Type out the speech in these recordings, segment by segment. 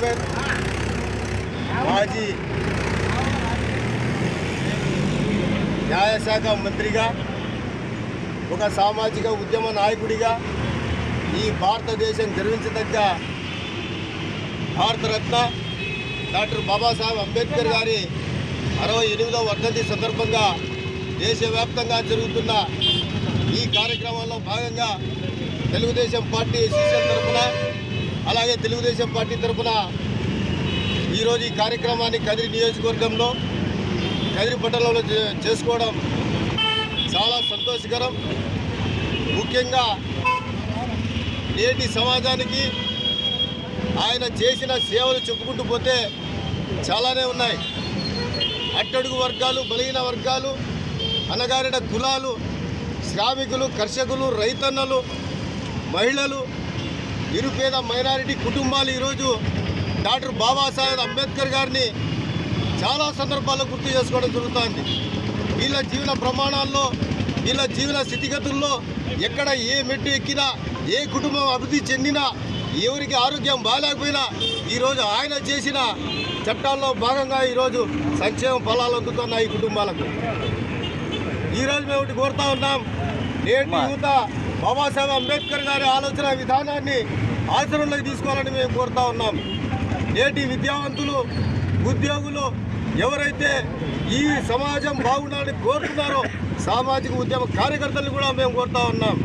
Chairman మాజీ న్యాయశాఖ మంత్రిగా ఒక సామాజిక ఉద్యమ నాయకుడిగా ఈ భారతదేశం గర్వించదగ్గ భారతరత్న డాక్టర్ బాబాసాహెబ్ అంబేద్కర్ గారి అరవై ఎనిమిదవ వర్ధంతి సందర్భంగా దేశవ్యాప్తంగా జరుగుతున్న ఈ కార్యక్రమంలో భాగంగా తెలుగుదేశం పార్టీ ఎస్సీసీఎల్ తరఫున అలాగే తెలుగుదేశం పార్టీ తరఫున ఈరోజు ఈ కార్యక్రమాన్ని కదిరి నియోజకవర్గంలో కదిరి పట్టణంలో చే- చేసుకోవడం చాలా సంతోషకరం. ముఖ్యంగా నేటి సమాజానికి ఆయన చేసిన సేవలు చెప్పుకుంటూ పోతే చాలానే ఉన్నాయి. అట్టడుగు వర్గాలు బలహీన వర్గాలు అనగారిన కులాలు శ్రామికులు కర్షకులు రైతన్నలు మహిళలు నిరుపేద మైనారిటీ కుటుంబాలు ఈరోజు డాక్టర్ బాబాసాహెబ్ అంబేద్కర్ గారిని చాలా సందర్భాల్లో గుర్తు చేసుకోవడం జరుగుతుంది. వీళ్ళ జీవన ప్రమాణాల్లో వీళ్ళ జీవన స్థితిగతుల్లో ఎక్కడ ఏ మెట్టు ఎక్కినా ఏ కుటుంబం అభివృద్ధి చెందినా ఎవరికి ఆరోగ్యం బాగాలేకపోయినా ఈరోజు ఆయన చేసిన చట్టాల్లో భాగంగా ఈరోజు సంక్షేమ ఫలాలు అందుతున్నాయి ఈ కుటుంబాలకు. ఈరోజు మేము ఒకటి కోరుతా ఉన్నాం. నేటి యువత బాబాసాహెబ్ అంబేద్కర్ గారి ఆలోచన విధానాన్ని ఆచరణలోకి తీసుకోవాలని మేము కోరుతా ఉన్నాం. నేటి విద్యావంతులు ఉద్యోగులు ఎవరైతే ఈ సమాజం బాగుండాలని కోరుతున్నారో సామాజిక ఉద్యమ కార్యకర్తలు కూడా మేము కోరుతా ఉన్నాం.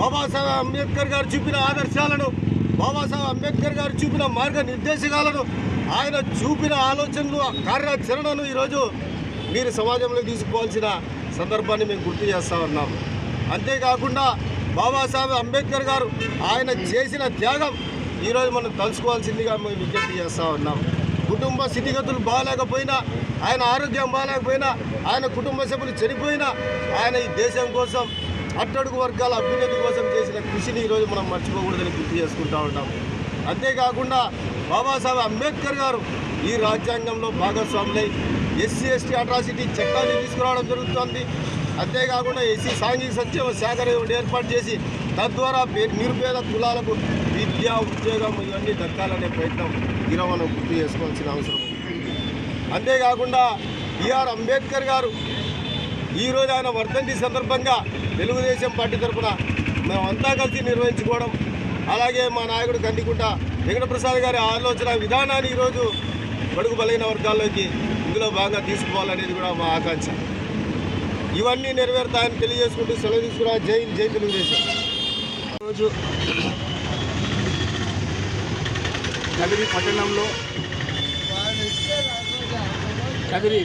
బాబాసాహెబ్ అంబేద్కర్ గారు చూపిన ఆదర్శాలను బాబాసాహెబ్ అంబేద్కర్ గారు చూపిన మార్గనిర్దేశకాలను ఆయన చూపిన ఆలోచనలు కార్యాచరణను ఈరోజు మీరు సమాజంలో తీసుకోవాల్సిన సందర్భాన్ని మేము గుర్తు చేస్తా ఉన్నాం. అంతేకాకుండా బాబాసాహెబ్ అంబేద్కర్ గారు ఆయన చేసిన త్యాగం. ఈరోజు మనం తలుచుకోవాల్సిందిగా మేము విజ్ఞప్తి చేస్తూ ఉన్నాం. కుటుంబ స్థితిగతులు బాగాలేకపోయినా ఆయన ఆరోగ్యం బాగాలేకపోయినా ఆయన కుటుంబ సభ్యులు చనిపోయినా ఆయన ఈ దేశం కోసం అట్టడుగు వర్గాల అభ్యున్నతి కోసం చేసిన కృషిని ఈరోజు మనం మర్చిపోకూడదని గుర్తు చేసుకుంటూ ఉంటాం అంతేకాకుండా బాబాసాహెబ్ అంబేద్కర్ గారు ఈ రాజ్యాంగంలో భాగస్వాములై ఎస్సీ ఎస్టీ అట్రాసిటీ చట్టాన్ని తీసుకురావడం జరుగుతోంది. అంతేకాకుండా ఎస్సీ సాంఘిక సంక్షేమ శాఖ ఏర్పాటు చేసి తద్వారా పే- నిరుపేద కులాలకు విద్య ఉద్యోగం ఇవన్నీ దక్కాలనే ప్రయత్నం ఈరోజు మనం గుర్తు చేసుకోవాల్సిన అవసరం ఉంది. అంతేకాకుండా బిఆర్ అంబేద్కర్ గారు ఈరోజు ఆయన వర్ధంతి సందర్భంగా తెలుగుదేశం పార్టీ తరఫున మేమంతా కలిసి నిర్వహించుకోవడం అలాగే మా నాయకుడు కందికుంట వెంకటప్రసాద్ గారి ఆలోచన విధానాన్ని ఈరోజు బడుగు బలైన వర్గాల్లోకి ఇందులో బాగా తీసుకోవాలనేది కూడా మా ఆకాంక్ష. ఇవన్నీ నెరవేరుతాయని తెలియజేసుకుంటూ సెలవు తీసుకురా. జై జై తెలుగుదేశం. రోజు కదిరి పట్టణంలో కదిరి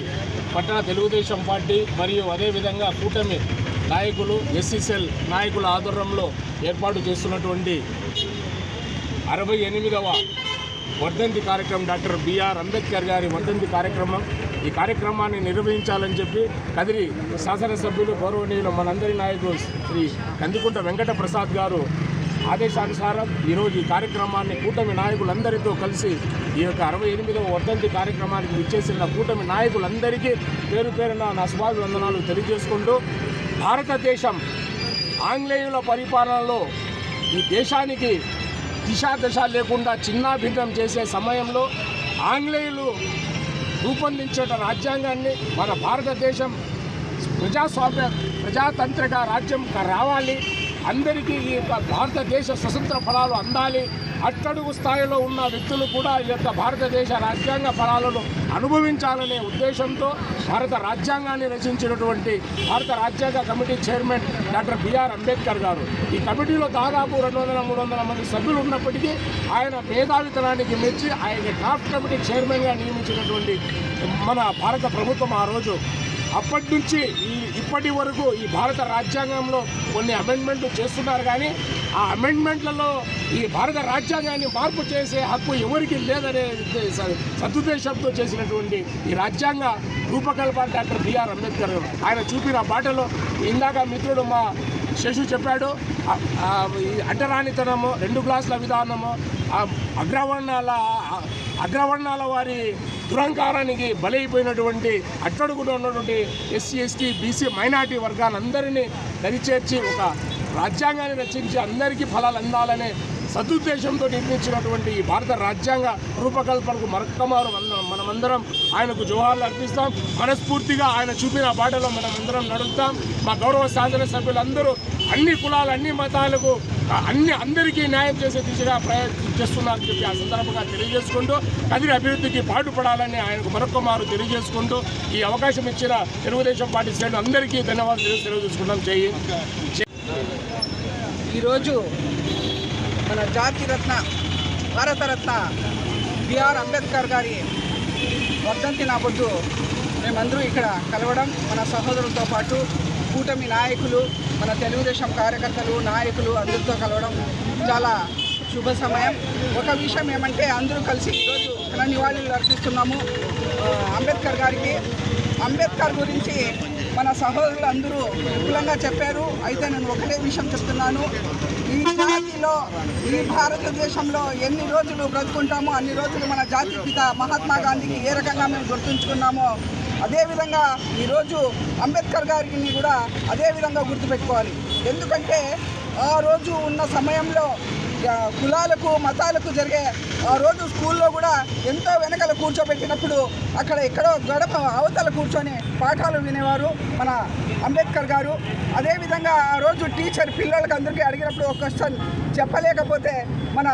పట్టణ తెలుగుదేశం పార్టీ మరియు అదేవిధంగా కూటమి నాయకులు ఎస్సీసెల్ నాయకుల ఆధ్వర్యంలో ఏర్పాటు చేస్తున్నటువంటి అరవై ఎనిమిదవ వర్ధంతి కార్యక్రమం డాక్టర్ బిఆర్ అంబేద్కర్ గారి వర్ధంతి కార్యక్రమం. ఈ కార్యక్రమాన్ని నిర్వహించాలని చెప్పి కదిరి శాసనసభ్యులు గౌరవనీయులు మనందరి నాయకులు శ్రీ కందికుంట వెంకట ప్రసాద్ గారు ఆదేశానుసారం ఈరోజు ఈ కార్యక్రమాన్ని కూటమి నాయకులందరితో కలిసి ఈ యొక్క అరవై ఎనిమిదవ వర్ధంతి కార్యక్రమానికి విచ్చేసిన కూటమి నాయకులందరికీ పేరు పేరున నా శుభాభివందనాలు తెలియజేసుకుంటూ భారతదేశం ఆంగ్లేయుల పరిపాలనలో ఈ దేశానికి దిశా దశ లేకుండా చిన్నాభిన్నం చేసే సమయంలో ఆంగ్లేయులు రూపొందించేట రాజ్యాంగాన్ని మన భారతదేశం ప్రజాస్వామ్య ప్రజాతంత్రిక రాజ్యం రావాలి. అందరికీ ఈ యొక్క భారతదేశ స్వతంత్ర ఫలాలు అందాలి. అట్టడుగు స్థాయిలో ఉన్న వ్యక్తులు కూడా ఈ యొక్క భారతదేశ రాజ్యాంగ ఫలాలను అనుభవించాలనే ఉద్దేశంతో భారత రాజ్యాంగాన్ని రచించినటువంటి భారత రాజ్యాంగ committee chairman doctor B R Ambedkar garu. ఈ కమిటీలో దాదాపు రెండు వందల మూడు వందల మంది సభ్యులు ఉన్నప్పటికీ ఆయన మేధావితనానికి మెచ్చి ఆయన డ్రాఫ్ట్ కమిటీ చైర్మన్గా నియమించినటువంటి మన భారత ప్రభుత్వం ఆ రోజు. అప్పటి నుంచి ఈ ఇప్పటి వరకు ఈ భారత రాజ్యాంగంలో కొన్ని అమెండ్మెంట్లు చేస్తున్నారు కానీ ఆ అమెండ్మెంట్లలో ఈ భారత రాజ్యాంగాన్ని మార్పు చేసే హక్కు ఎవరికి లేదనే సదుద్దేశంతో చేసినటువంటి ఈ రాజ్యాంగ రూపకల్ప డాక్టర్ బిఆర్ అంబేద్కర్ ఆయన చూపిన బాటలో ఇందాక మిత్రుడు మా శశి చెప్పాడు. ఈ అడ్డరానితనము రెండు గ్లాసుల విధానము అగ్రవర్ణాల అగ్రవర్ణాల వారి దురంకారానికి బలైపోయినటువంటి అట్టడుగులో ఉన్నటువంటి ఎస్సీ ఎస్టీ బీసీ మైనార్టీ వర్గాలందరినీ దరిచేర్చి ఒక రాజ్యాంగాన్ని రచించి అందరికీ ఫలాలు అందాలనే సదుద్దేశంతో నిర్మించినటువంటి ఈ భారత రాజ్యాంగ రూపకల్పనకు మరొక్కమారు మన- మనమందరం ఆయనకు జోహార్లు అర్పిస్తాం. మనస్ఫూర్తిగా ఆయన చూపిన బాటలో అందరం నడుస్తాం. మా గౌరవ శాసన సభ్యులందరూ అన్ని కులాలు అన్ని మతాలకు అన్ని అందరికీ న్యాయం చేసే దిశగా ప్రయత్నిస్తున్నారని చెప్పి ఆ సందర్భంగా తెలియజేసుకుంటూ కదిరి అభివృద్ధికి పాటుపడాలని ఆయనకు మరొకమారు తెలియజేసుకుంటూ ఈ అవకాశం ఇచ్చిన తెలుగుదేశం పార్టీ శ్రేణులు అందరికీ ధన్యవాదాలు తెలియజేసుకుంటాం చేయి ఈరోజు మన జాతిరత్న భారతరత్న బిఆర్ అంబేద్కర్ గారి వర్ధంతి నా పొద్దు మేమందరూ ఇక్కడ కలవడం మన సహోదరులతో పాటు కూటమి నాయకులు మన తెలుగుదేశం కార్యకర్తలు నాయకులు అందరితో కలవడం చాలా శుభ సమయం. ఒక విషయం ఏమంటే అందరూ కలిసి ఈరోజు ఘన నివాళులు అర్పిస్తున్నాము. అంబేద్కర్ గారికి. అంబేద్కర్ గురించి మన సహోదరులు అందరూ విపులంగా చెప్పారు. అయితే నేను ఒకటే విషయం చెప్తున్నాను. ఈ జాతిలో ఈ భారతదేశంలో ఎన్ని రోజులు బ్రతుకుంటామో అన్ని రోజులు మన జాతి పిత మహాత్మా గాంధీకి ఏ రకంగా మేము గుర్తుంచుకున్నామో అదేవిధంగా ఈరోజు అంబేద్కర్ గారిని కూడా అదేవిధంగా గుర్తుపెట్టుకోవాలి. ఎందుకంటే ఆ రోజు ఉన్న సమయంలో కులాలకు మతాలకు జరిగే ఆ రోజు స్కూల్లో కూడా ఎంతో వెనకాల కూర్చోబెట్టినప్పుడు అక్కడ ఎక్కడో గడప అవతల కూర్చొని పాఠాలు వినేవారు మన అంబేద్కర్ గారు. అదేవిధంగా ఆ రోజు టీచర్ పిల్లలకి అందరికీ అడిగినప్పుడు ఒక క్వశ్చన్ చెప్పలేకపోతే మన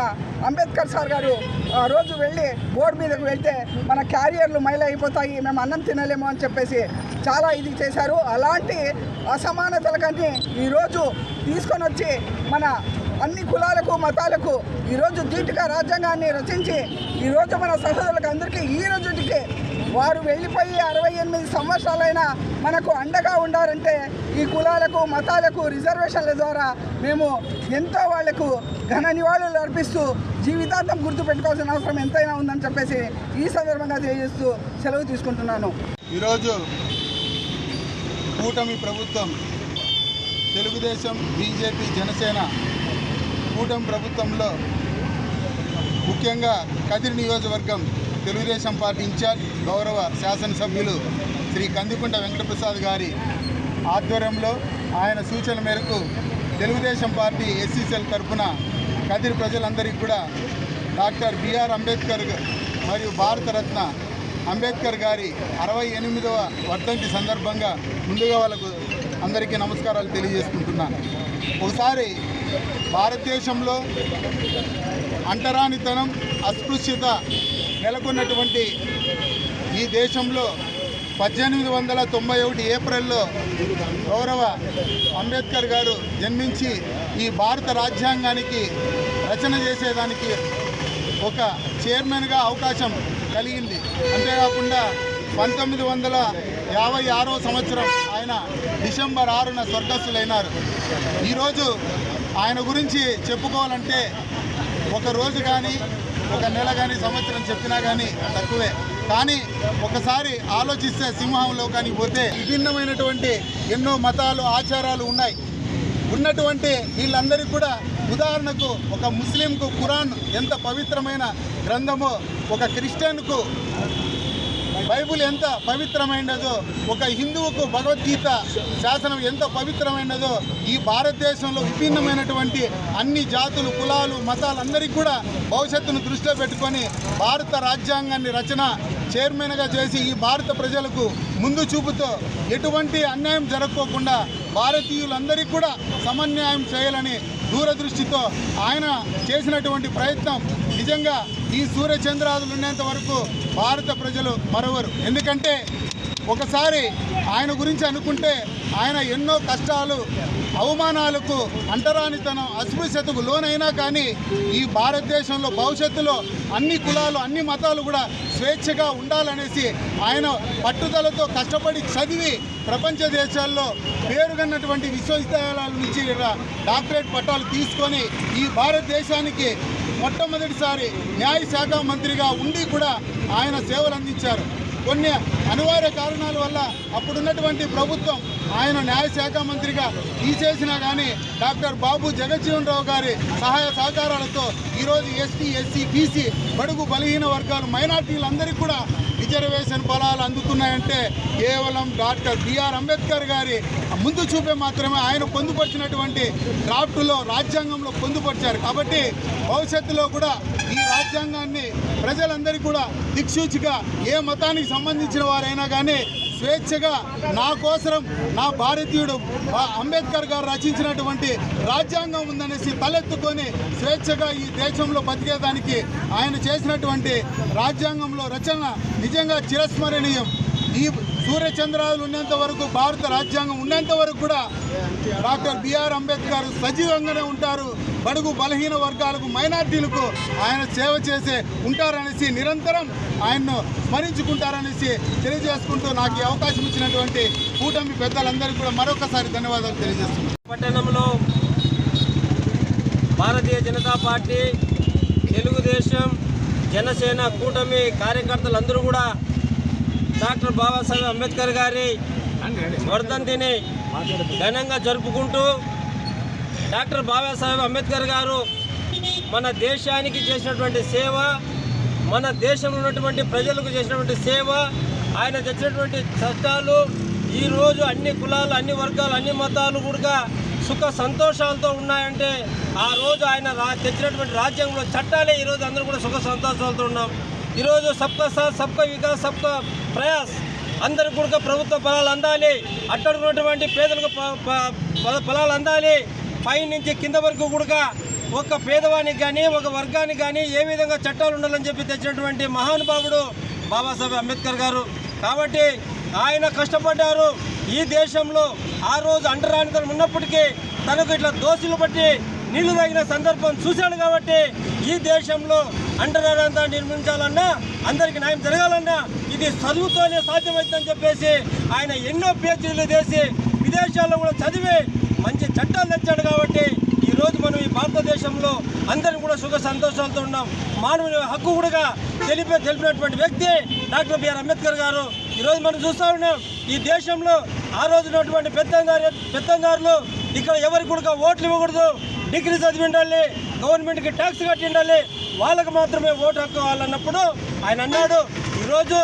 అంబేద్కర్ సార్ గారు ఆ రోజు వెళ్ళి బోర్డు మీదకి వెళ్తే మన క్యారియర్లు మైల్ అయిపోతాయి మేము అన్నం తినలేము అని చెప్పేసి చాలా ఇది చేశారు. అలాంటి అసమానతలకన్నీ ఈరోజు తీసుకొని వచ్చి మన అన్ని కులాలకు మతాలకు ఈరోజు ధీటుగా రాజ్యాంగాన్ని రచించి ఈరోజు మన సహోదరులకు అందరికీ ఈ రోజుకి వారు వెళ్ళిపోయి అరవై ఎనిమిది సంవత్సరాలైనా మనకు అండగా ఉండారంటే ఈ కులాలకు మతాలకు రిజర్వేషన్ల ద్వారా మేము ఎంతో వాళ్ళకు ఘన నివాళులు అర్పిస్తూ జీవితాంతం గుర్తుపెట్టుకోవాల్సిన అవసరం ఎంతైనా ఉందని చెప్పేసి ఈ సందర్భంగా తెలియజేస్తూ సెలవు తీసుకుంటున్నాను. ఈరోజు కూటమి ప్రభుత్వం తెలుగుదేశం బీజేపీ జనసేన కూటమి ప్రభుత్వంలో ముఖ్యంగా కదిరి నియోజకవర్గం తెలుగుదేశం పార్టీ ఇన్ఛార్జ్ గౌరవ శాసనసభ్యులు శ్రీ కందికుంట వెంకటప్రసాద్ గారి ఆధ్వర్యంలో ఆయన సూచన మేరకు తెలుగుదేశం పార్టీ ఎస్సీసీఎల్ తరఫున కదిరి ప్రజలందరికీ కూడా డాక్టర్ బిఆర్ అంబేద్కర్ మరియు భారతరత్న అంబేద్కర్ గారి అరవై ఎనిమిదవ వర్ధంతి సందర్భంగా ముందుగా వాళ్ళకు అందరికీ నమస్కారాలు తెలియజేసుకుంటున్నాను. ఒకసారి భారతదేశంలో అంటరానితనం అస్పృశ్యత నెలకొన్నటువంటి ఈ దేశంలో పద్దెనిమిది వందల తొంభై ఒకటి ఏప్రిల్లో గౌరవ అంబేద్కర్ గారు జన్మించి ఈ భారత రాజ్యాంగానికి రచన చేసేదానికి ఒక చైర్మన్గా అవకాశం కలిగింది. అంతేకాకుండా పంతొమ్మిది వందల యాభై ఆరో సంవత్సరం ఆయన డిసెంబర్ ఆరున స్వర్గస్థులైనారు. ఈరోజు ఆయన గురించి చెప్పుకోవాలంటే ఒక రోజు కానీ ఒక నెల కానీ సంవత్సరం చెప్పినా కానీ తక్కువే. కానీ ఒకసారి ఆలోచిస్తే సింహంలో కానీ పోతే విభిన్నమైనటువంటి ఎన్నో మతాలు ఆచారాలు ఉన్నాయి. ఉన్నటువంటి వీళ్ళందరికీ కూడా ఉదాహరణకు ఒక ముస్లింకు ఖురాన్ ఎంత పవిత్రమైన గ్రంథమో ఒక క్రిస్టియన్కు బైబుల్ ఎంత పవిత్రమైనదో ఒక హిందువుకు భగవద్గీత శాసనం ఎంత పవిత్రమైనదో ఈ భారతదేశంలో విభిన్నమైనటువంటి అన్ని జాతులు కులాలు మతాలందరికీ కూడా భవిష్యత్తును దృష్టిలో పెట్టుకొని భారత రాజ్యాంగాన్ని రచన చైర్మన్గా చేసి ఈ భారత ప్రజలకు ముందు చూపుతో ఎటువంటి అన్యాయం జరగకోకుండా భారతీయులందరికీ కూడా సమన్యాయం చేయాలని దూరదృష్టితో ఆయన చేసినటువంటి ప్రయత్నం నిజంగా ఈ సూర్యచంద్రాదులు ఉన్నంత వరకు భారత ప్రజలు మరవరు. ఎందుకంటే ఒకసారి ఆయన గురించి అనుకుంటే ఆయన ఎన్నో కష్టాలు అవమానాలకు అంటరానితనం అస్పృశ్యతకు లోనైనా కానీ ఈ భారతదేశంలో భవిష్యత్తులో అన్ని కులాలు అన్ని మతాలు కూడా స్వేచ్ఛగా ఉండాలనేసి ఆయన పట్టుదలతో కష్టపడి చదివి ప్రపంచ దేశాల్లో పేరుగన్నటువంటి విశ్వవిద్యాలయాల నుంచి రా- డాక్టరేట్ పట్టాలు తీసుకొని ఈ భారతదేశానికి మొట్టమొదటిసారి న్యాయ శాఖ మంత్రిగా ఉండి కూడా ఆయన సేవలు అందించారు. కొన్ని అనివార్య కారణాల వల్ల అప్పుడున్నటువంటి ప్రభుత్వం ఆయన న్యాయశాఖ మంత్రిగా తీసేసినా కానీ డాక్టర్ బాబు జగజ్జీవన్ రావు గారి సహాయ సహకారాలతో ఈరోజు ఎస్టీ ఎస్సీ బీసీ బడుగు బలహీన వర్గాలు మైనార్టీలందరికీ కూడా రిజర్వేషన్ ఫలాలు అందుతున్నాయంటే కేవలం డాక్టర్ బిఆర్ అంబేద్కర్ గారి ముందు చూపే మాత్రమే ఆయన పొందుపరిచినటువంటి డ్రాఫ్ట్లో రాజ్యాంగంలో పొందుపరిచారు. కాబట్టి భవిష్యత్తులో కూడా ఈ రాజ్యాంగాన్ని ప్రజలందరికీ కూడా దిక్సూచిగా ఏ మతానికి సంబంధించిన వారైనా కానీ స్వేచ్ఛగా నా కోసరం నా భారతీయుడు అంబేద్కర్ గారు రచించినటువంటి రాజ్యాంగం ఉందనేసి తలెత్తుకొని స్వేచ్ఛగా ఈ దేశంలో బతికేదానికి ఆయన చేసినటువంటి రాజ్యాంగంలో రచన నిజంగా చిరస్మరణీయం. ఈ సూర్యచంద్రాలు ఉన్నంత వరకు భారత రాజ్యాంగం ఉన్నంత వరకు కూడా డాక్టర్ బిఆర్ అంబేద్కర్ సజీవంగానే ఉంటారు. బడుగు బలహీన వర్గాలకు మైనార్టీలకు ఆయన సేవ చేసే ఉంటారనేసి నిరంతరం ఆయన్ను స్మరించుకుంటారనేసి తెలియజేసుకుంటూ నాకు ఈ అవకాశం ఇచ్చినటువంటి కూటమి పెద్దలందరికీ కూడా మరొకసారి ధన్యవాదాలు తెలియజేస్తున్నాను. పట్టణంలో భారతీయ జనతా పార్టీ తెలుగుదేశం జనసేన కూటమి కార్యకర్తలందరూ కూడా డాక్టర్ బాబాసాహెబ్ అంబేద్కర్ గారి వర్ధంతిని ఘనంగా జరుపుకుంటూ డాక్టర్ బాబాసాహెబ్ అంబేద్కర్ గారు మన దేశానికి చేసినటువంటి సేవ మన దేశంలో ఉన్నటువంటి ప్రజలకు చేసినటువంటి సేవ ఆయన తెచ్చినటువంటి చట్టాలు ఈరోజు అన్ని కులాలు అన్ని వర్గాలు అన్ని మతాలు కూడా సుఖ సంతోషాలతో ఉన్నాయంటే ఆ రోజు ఆయన తెచ్చినటువంటి రాజ్యాంగంలో చట్టాలే ఈరోజు అందరూ కూడా సుఖ సంతోషాలతో ఉన్నాం. ఈరోజు సబ్కా సాత్ సబ్కా వికాస్ సబ్కా ప్రయాస్. అందరికి కూడా ప్రభుత్వ ఫలాలు అందాలి. అట్టడుకున్నటువంటి పేదలకు ఫలాలు అందాలి. పై నుంచి కింద వరకు కూడా ఒక పేదవానికి కానీ ఒక వర్గానికి కానీ ఏ విధంగా చట్టాలు ఉండాలని చెప్పి తెచ్చినటువంటి మహానుభావుడు బాబాసాహెబ్ అంబేద్కర్ గారు. కాబట్టి ఆయన కష్టపడ్డారు. ఈ దేశంలో ఆ రోజు అంటరానితనం ఉన్నప్పటికీ తనకు ఇట్లా దోషులు బట్టి నీళ్ళు తాగిన సందర్భం చూశాడు కాబట్టి ఈ దేశంలో అంటరానంతా నిర్మించాలన్నా అందరికీ న్యాయం జరగాలన్నా ఇది చదువుతోనే సాధ్యమవుతుందని చెప్పేసి ఆయన ఎన్నో పేచీలు చేసి విదేశాల్లో కూడా చదివి మంచి చట్టాలు తెచ్చాడు కాబట్టి ఈ రోజు మనం ఈ భారతదేశంలో అందరం కూడా సుఖ సంతోషాలతో ఉన్నాం. మానవుని హక్కు కూడా తెలిపే తెలిపినటువంటి వ్యక్తి డాక్టర్ బిఆర్ అంబేద్కర్ గారు. ఈరోజు మనం చూస్తా ఉన్నాం ఈ దేశంలో ఆ రోజు ఉన్నటువంటి పెద్దంగారులు పెత్తందారులు ఇక్కడ ఎవరికి కూడా ఓట్లు ఇవ్వకూడదు. డిగ్రీ చదివి ఉండాలి గవర్నమెంట్కి ట్యాక్స్ కట్టి ఉండాలి వాళ్ళకు మాత్రమే ఓటు హక్కు కావాలన్నప్పుడు ఆయన అన్నాడు ఈరోజు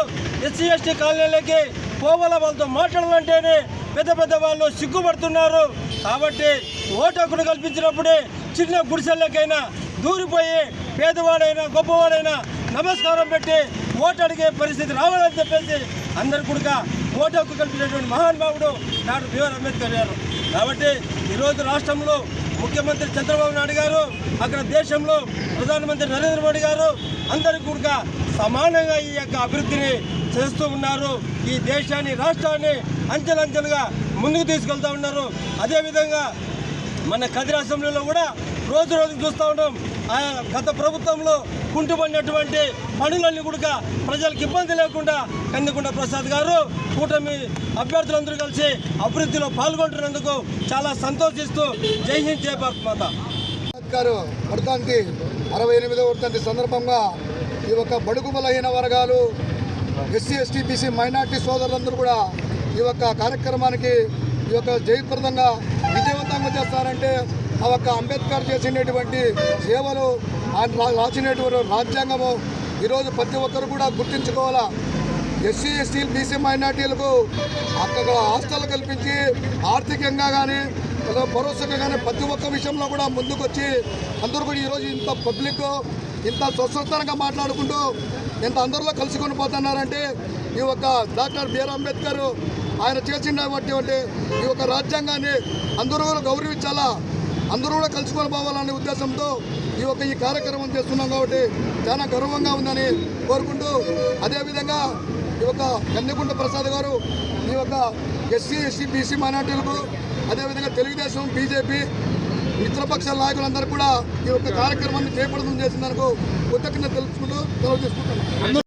ఎస్సీ ఎస్టీ కాలనీలకి పోవాల వాళ్ళతో మాట్లాడాలంటేనే పెద్ద పెద్ద వాళ్ళు సిగ్గుపడుతున్నారు. కాబట్టి ఓటు హక్కును కల్పించినప్పుడే చిన్న గుడిసెలకైనా దూరిపోయి పేదవాడైనా గొప్పవాడైనా నమస్కారం పెట్టి ఓటు అడిగే పరిస్థితి రావాలని చెప్పేసి అందరు కూడా ఓటు హక్కు కల్పించినటువంటి మహానుభావుడు డాక్టర్ బిఆర్ అంబేద్కర్ గారు. కాబట్టి ఈరోజు రాష్ట్రంలో ముఖ్యమంత్రి చంద్రబాబు నాయుడు గారు అక్కడ దేశంలో ప్రధానమంత్రి నరేంద్ర మోడీ గారు అందరికీ కూడా సమానంగా ఈ యొక్క అభివృద్ధిని చేస్తూ ఉన్నారు. ఈ దేశాన్ని రాష్ట్రాన్ని అంచెలంచెలుగా ముందుకు తీసుకెళ్తా ఉన్నారు. అదేవిధంగా మన కదిరి అసెంబ్లీలో కూడా రోజు రోజుకు చూస్తూ ఉన్నాం. గత ప్రభుత్వంలో కుంటుపడినటువంటి పనులన్నీ కూడా ప్రజలకు ఇబ్బంది లేకుండా కందికొండ ప్రసాద్ గారు కూటమి అభ్యర్థులందరూ కలిసి అభివృద్ధిలో పాల్గొంటున్నందుకు చాలా సంతోషిస్తూ జై హింద్ జై భారత్ మాత. గారు వర్ధంతి అరవై ఎనిమిదో వర్ధంతి సందర్భంగా ఈ యొక్క బడుగు బలహీన వర్గాలు ఎస్సీ ఎస్టీ బీసీ మైనార్టీ సోదరులందరూ కూడా ఈ యొక్క కార్యక్రమానికి ఈ యొక్క జయప్రదంగా విజయవంతంగా చేస్తారంటే ఆ యొక్క అంబేద్కర్ చేసినటువంటి సేవలు ఆయన రాసినటువంటి రాజ్యాంగము ఈరోజు ప్రతి ఒక్కరు కూడా గుర్తించుకోవాలా? ఎస్సీ ఎస్టీ బీసీ మైనార్టీలకు అక్కడ హాస్టల్ కల్పించి ఆర్థికంగా కానీ భరోసాగా కానీ ప్రతి ఒక్క విషయంలో కూడా ముందుకు వచ్చి అందరూ కూడా ఈరోజు ఇంత పబ్లిక్ ఇంత స్వస్థంగా మాట్లాడుకుంటూ ఇంత అందరిలో కలుసుకొని పోతున్నారంటే ఈ యొక్క డాక్టర్ బిఆర్ అంబేద్కర్ ఆయన చేసినటువంటి ఈ యొక్క రాజ్యాంగాన్ని అందరూ కూడా గౌరవించాలా? అందరూ కూడా కలుసుకొని పోవాలనే ఉద్దేశంతో ఈ యొక్క ఈ కార్యక్రమం చేస్తున్నాం కాబట్టి చాలా గర్వంగా ఉందని కోరుకుంటూ అదేవిధంగా ఈ యొక్క కందికుంట ప్రసాద్ గారు ఈ యొక్క ఎస్సీ ఎస్సీ బీసీ మైనార్టీలకు అదేవిధంగా తెలుగుదేశం బీజేపీ మిత్రపక్షాల నాయకులందరూ కూడా ఈ యొక్క కార్యక్రమాన్ని చేపడతం చేసినందుకు కృతజ్ఞత తెలుసుకుంటూ తెలియజేసుకుంటున్నాను